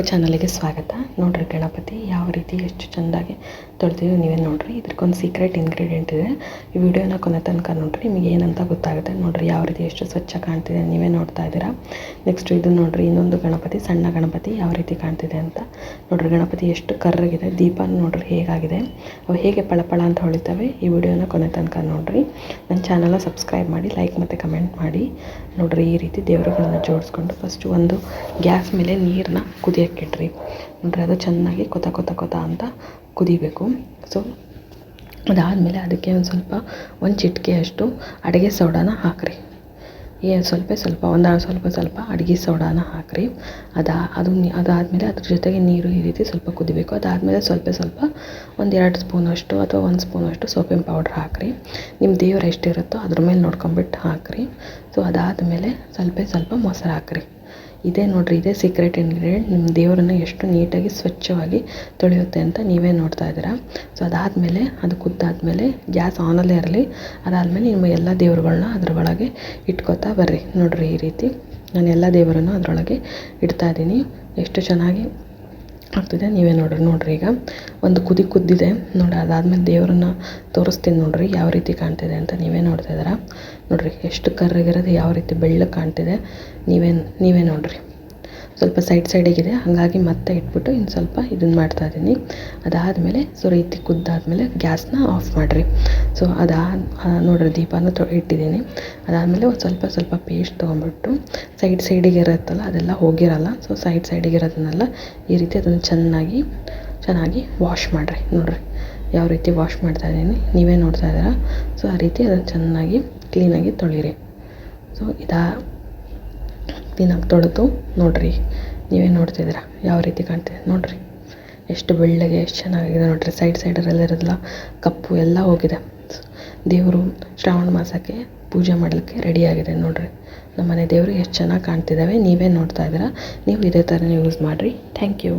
ಚಾನಲಿಗೆ ಸ್ವಾಗತ. ನೋಡ್ರಿ ಗಣಪತಿ ಯಾವ ರೀತಿ ಎಷ್ಟು ಚೆಂದಾಗಿ ತೊಳೆದಿದ್ದು ನೀವೇ ನೋಡ್ರಿ. ಇದಕ್ಕೊಂದು ಸೀಕ್ರೆಟ್ ಇಂಗ್ರೀಡಿಯೆಂಟ್ ಇದೆ. ಈ ವಿಡಿಯೋನ ಕೊನೆ ತನಕ ನೋಡ್ರಿ. ನಿಮಗೆ ಏನಂತ ಗೊತ್ತಾಗುತ್ತೆ ನೋಡ್ರಿ. ಯಾವ ರೀತಿ ಎಷ್ಟು ಸ್ವಚ್ಛ ಕಾಣ್ತಿದೆ ನೀವೇ ನೋಡ್ತಾ ಇದ್ದೀರಾ. ನೆಕ್ಸ್ಟ್ ಇದು ನೋಡ್ರಿ, ಇನ್ನೊಂದು ಗಣಪತಿ, ಸಣ್ಣ ಗಣಪತಿ ಯಾವ ರೀತಿ ಕಾಣ್ತಿದೆ ಅಂತ ನೋಡ್ರಿ. ಗಣಪತಿ ಎಷ್ಟು ಕರ್ರಗಿದೆ, ದೀಪ ನೋಡ್ರಿ ಹೇಗಾಗಿದೆ. ಅವು ಹೇಗೆ ಪಳಪಳ ಅಂತ ಹೊಳಿತವೆ, ಈ ವಿಡಿಯೋನ ಕೊನೆ ತನಕ ನೋಡ್ರಿ. ನನ್ನ ಚಾನಲ್ನ ಸಬ್ಸ್ಕ್ರೈಬ್ ಮಾಡಿ ಲೈಕ್ ಮತ್ತು ಕಮೆಂಟ್ ಮಾಡಿ. ನೋಡ್ರಿ, ಈ ರೀತಿ ದೇವರುಗಳನ್ನ ಜೋಡಿಸ್ಕೊಂಡು ಫಸ್ಟ್ ಒಂದು ಗ್ಯಾಸ್ ಮೇಲೆ ನೀರನ್ನ ಕುದಿಯೋಕೆ ಇಡ್ರಿ ನೋಡ್ರಿ, ಅದು ಚೆನ್ನಾಗಿ ಕೊತ ಕೊತ ಕೊತ ಅಂತ ಕುದಿಬೇಕು. ಸೊ ಅದಾದಮೇಲೆ ಅದಕ್ಕೆ ಒಂದು ಸ್ವಲ್ಪ, ಒಂದು ಚಿಟಿಕೆಯಷ್ಟು ಅಡುಗೆ ಸೋಡಾನ ಹಾಕಿರಿ. ಏ ಸ್ವಲ್ಪ ಸ್ವಲ್ಪ, ಒಂದು ಸ್ವಲ್ಪ ಸ್ವಲ್ಪ ಅಡುಗೆ ಸೋಡಾನ ಹಾಕಿರಿ. ಅದ, ಅದು ಅದಾದಮೇಲೆ ಅದ್ರ ಜೊತೆಗೆ ನೀರು ಈ ರೀತಿ ಸ್ವಲ್ಪ ಕುದಿಬೇಕು. ಅದಾದಮೇಲೆ ಸ್ವಲ್ಪ ಸ್ವಲ್ಪ ಒಂದು ಎರಡು ಸ್ಪೂನಷ್ಟು ಅಥವಾ ಒಂದು ಸ್ಪೂನಷ್ಟು ಸೋಪಿನ ಪೌಡ್ರ್ ಹಾಕಿರಿ. ನಿಮ್ಮ ದೇವ್ರು ಎಷ್ಟಿರುತ್ತೋ ಅದ್ರ ಮೇಲೆ ನೋಡ್ಕೊಂಬಿಟ್ಟು ಹಾಕಿರಿ. ಸೊ ಅದಾದಮೇಲೆ ಸ್ವಲ್ಪ ಸ್ವಲ್ಪ ಮೊಸರು ಹಾಕಿರಿ. ಇದೇ ನೋಡ್ರಿ, ಇದೇ ಸೀಕ್ರೆಟ್ ಇಂಗ್ರೀಡಿಯೆಂಟ್ ನಿಮ್ಮ ದೇವರನ್ನ ಎಷ್ಟು ನೀಟಾಗಿ ಸ್ವಚ್ಛವಾಗಿ ತೊಳೆಯುತ್ತೆ ಅಂತ ನೀವೇ ನೋಡ್ತಾ ಇದ್ದೀರಾ. ಸೊ ಅದಾದಮೇಲೆ, ಅದು ಕುದ್ದಾದಮೇಲೆ, ಗ್ಯಾಸ್ ಆನಲ್ಲೇ ಇರಲಿ. ಅದಾದಮೇಲೆ ನಿಮ್ಮ ಎಲ್ಲ ದೇವರುಗಳನ್ನ ಅದರೊಳಗೆ ಇಟ್ಕೋತಾ ಬರ್ರಿ. ನೋಡ್ರಿ ಈ ರೀತಿ. ನಾನು ಎಲ್ಲ ದೇವರನ್ನು ಅದರೊಳಗೆ ಇಡ್ತಾ ಇದ್ದೀನಿ. ಎಷ್ಟು ಚೆನ್ನಾಗಿ ಆಗ್ತಿದೆ. ನೀವೇ ನೋಡಿರಿ, ನೋಡ್ರಿ ಈಗ. ಒಂದು ಕುದಿ ಕುದ್ದಿದೆ. ನೋಡಿ, ಅದಾದ್ಮೇಲೆ ದೇವರನ್ನ ತೋರಿಸ್ತೀನಿ ನೋಡ್ರಿ, ಯಾವ ರೀತಿ ಕಾಣ್ತಿದೆ ಅಂತ ನೀವೇ ನೋಡ್ತಾ ಇದ್ದೀರಾ? ನೋಡ್ರಿ, ಎಷ್ಟು ಕರ್ರಗಿರೋದು ಯಾವ ರೀತಿ ಬೆಳ್ಳಗೆ ಕಾಣ್ತಿದೆ. ನೀವೇ ನೀವೇ ನೋಡಿರಿ. ಸ್ವಲ್ಪ ಸೈಡ್ ಸೈಡಿಗಿದೆ ಹಾಗಾಗಿ ಮತ್ತೆ ಇಟ್ಬಿಟ್ಟು ಇನ್ನು ಸ್ವಲ್ಪ ಇದನ್ನು ಮಾಡ್ತಾಯಿದ್ದೀನಿ ಅದಾದಮೇಲೆ ಸೊ ರೀತಿ ಕುದ್ದಾದಮೇಲೆ ಗ್ಯಾಸ್ನ ಆಫ್ ಮಾಡಿರಿ. ಸೊ ಅದಾದ ನೋಡಿರಿ, ದೀಪನ ತೊ ಇಟ್ಟಿದ್ದೀನಿ ಅದಾದಮೇಲೆ ಒಂದು ಸ್ವಲ್ಪ ಸ್ವಲ್ಪ ಪೇಸ್ಟ್ ತೊಗೊಂಬಿಟ್ಟು ಸೈಡ್ ಸೈಡಿಗೆ ಇರುತ್ತಲ್ಲ, ಅದೆಲ್ಲ ಹೋಗಿರಲ್ಲ. ಸೊ ಸೈಡ್ ಸೈಡಿಗೆ ಇರೋದನ್ನೆಲ್ಲ ಈ ರೀತಿ ಅದನ್ನು ಚೆನ್ನಾಗಿ ಚೆನ್ನಾಗಿ ವಾಶ್ ಮಾಡಿರಿ. ನೋಡಿರಿ, ಯಾವ ರೀತಿ ವಾಶ್ ಮಾಡ್ತಾ ಇದ್ದೀನಿ ನೀವೇ ನೋಡ್ತಾ ಇದ್ದೀರಾ? ಸೊ ಆ ರೀತಿ ಅದನ್ನು ಚೆನ್ನಾಗಿ ಕ್ಲೀನಾಗಿ ತೊಳೀರಿ. ಸೊ ಇದಾ ಕ್ಲೀನಾಗಿ ತೊಳೆದು ನೋಡಿರಿ, ನೀವೇ ನೋಡ್ತಿದ್ದೀರಾ ಯಾವ ರೀತಿ ಕಾಣ್ತಿದೆ ನೋಡಿರಿ. ಎಷ್ಟು ಬೆಳ್ಳಗೆ, ಎಷ್ಟು ಚೆನ್ನಾಗಿದೆ ನೋಡಿರಿ. ಸೈಡ್ ಸೈಡರಲ್ಲಿರೋದೆಲ್ಲ ಕಪ್ಪು ಎಲ್ಲ ಹೋಗಿದೆ. ದೇವರು ಶ್ರಾವಣ ಮಾಸಕ್ಕೆ ಪೂಜೆ ಮಾಡಲಿಕ್ಕೆ ರೆಡಿಯಾಗಿದೆ ನೋಡಿರಿ. ನಮ್ಮನೆ ದೇವರು ಎಷ್ಟು ಚೆನ್ನಾಗಿ ಕಾಣ್ತಿದ್ದಾವೆ, ನೀವೇ ನೋಡ್ತಾ ಇದ್ದೀರಾ. ನೀವು ಇದೇ ಥರನೇ ಯೂಸ್ ಮಾಡಿರಿ. Thank you